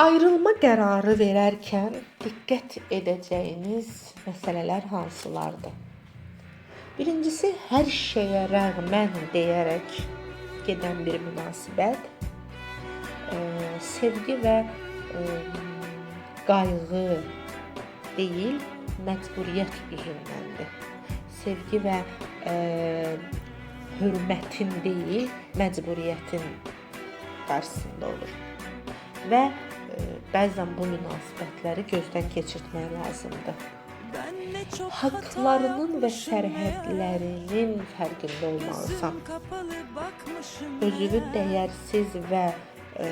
Ayrılma qərarı verərkən diqqət edəcəyiniz məsələlər hansılardır? Birincisi, hər şeyə rəğmən deyərək gedən bir münasibət, sevgi və qayğı deyil, məcburiyyət üzündəndir. Sevgi və e, hörmətin deyil, məcburiyyətin qarşısında olur. Və bəzən bu münasibətləri gözdən keçirtmək lazımdır. Haqlarının və sərhədlərinin fərqində olmalısan. Özünü dəyərsiz və e,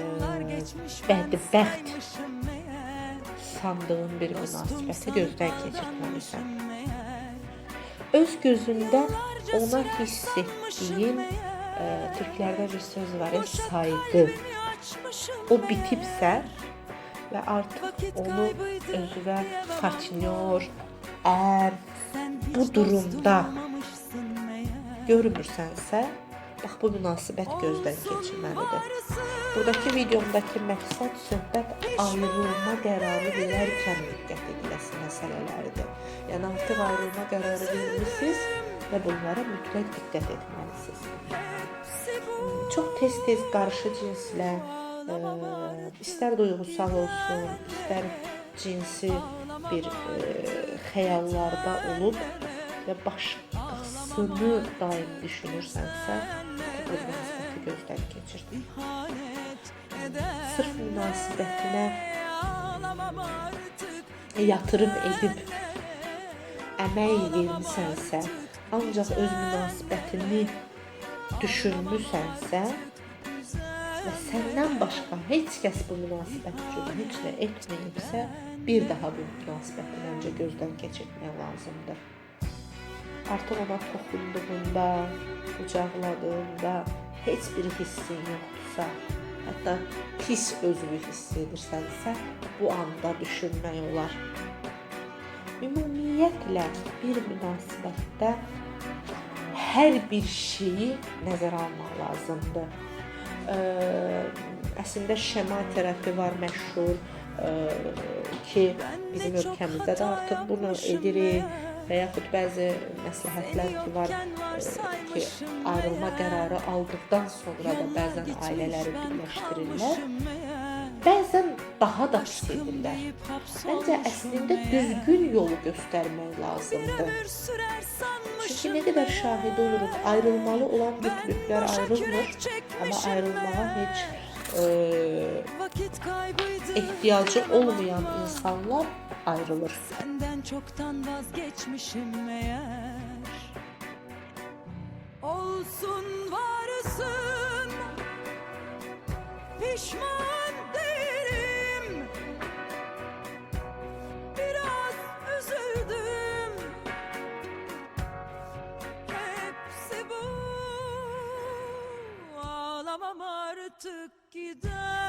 bədbəxt sandığın bir münasibəti gözdən keçirtməlisən. Öz gözündə ona hiss etdiyin e, Türklərdə bir söz var, ya, sayğı. O bitibsə və artıq onu özünə partnyor, ər bu durumda görmürsənsə, bax bu münasibət gözdən keçirməlidir. Buradakı videomdakı məqsəd söhbət ayrılma qərarı verərkən diqqət ediləsi məsələləridir. Yəni artıq ayrılma qərarı vermisiniz və bunlara mütləq diqqət etməlisiniz. Çox tez-tez qarşı cinslə ə, istər duyğusal olsun, istər cinsi bir ə, xəyallarda olub və başqasını daim düşünürsənsə, bu münasibəti gözdən keçirt. Sırf münasibətinə yatırım edib əmək vermisənsə, ancaq öz münasibətini düşünmüsənsə və səndən başqa heç kəs bu münasibət nə etməyibsə, bir daha bu münasibəti məncə gözdən keçirtmək lazımdır. Artıq ona toxunduğunda, qucaqladığında heç bir hissin yoxdursa, hətta pis özünü hiss edirsənsə, bu anda düşünmək olar. Ümumiyyətlə bir münasibətdə hər bir şeyi nəzərə almaq lazımdır. Əslində şəma terapi var məşhur ə, ki, bizim ölkəmizdə də artıq bunu edirik və yaxud bəzi məsləhətlər ki var ki, ayrılma qərarı aldıqdan sonra da bəzən ailələri birləşdirirlər. Bəzən daha da pis edirlər. Məncə əslində düzgün yolu göstərmək lazımdır. Çünki nə qədər şahid oluruq, ayrılmalı olan bütünlüklər ayrılmır, amma ayrılmağa heç e, ehtiyacı olmayan insanlar ayrılır. Senden çoktan vazgeçmişim meğer Olsun varsın Pişman artık gider.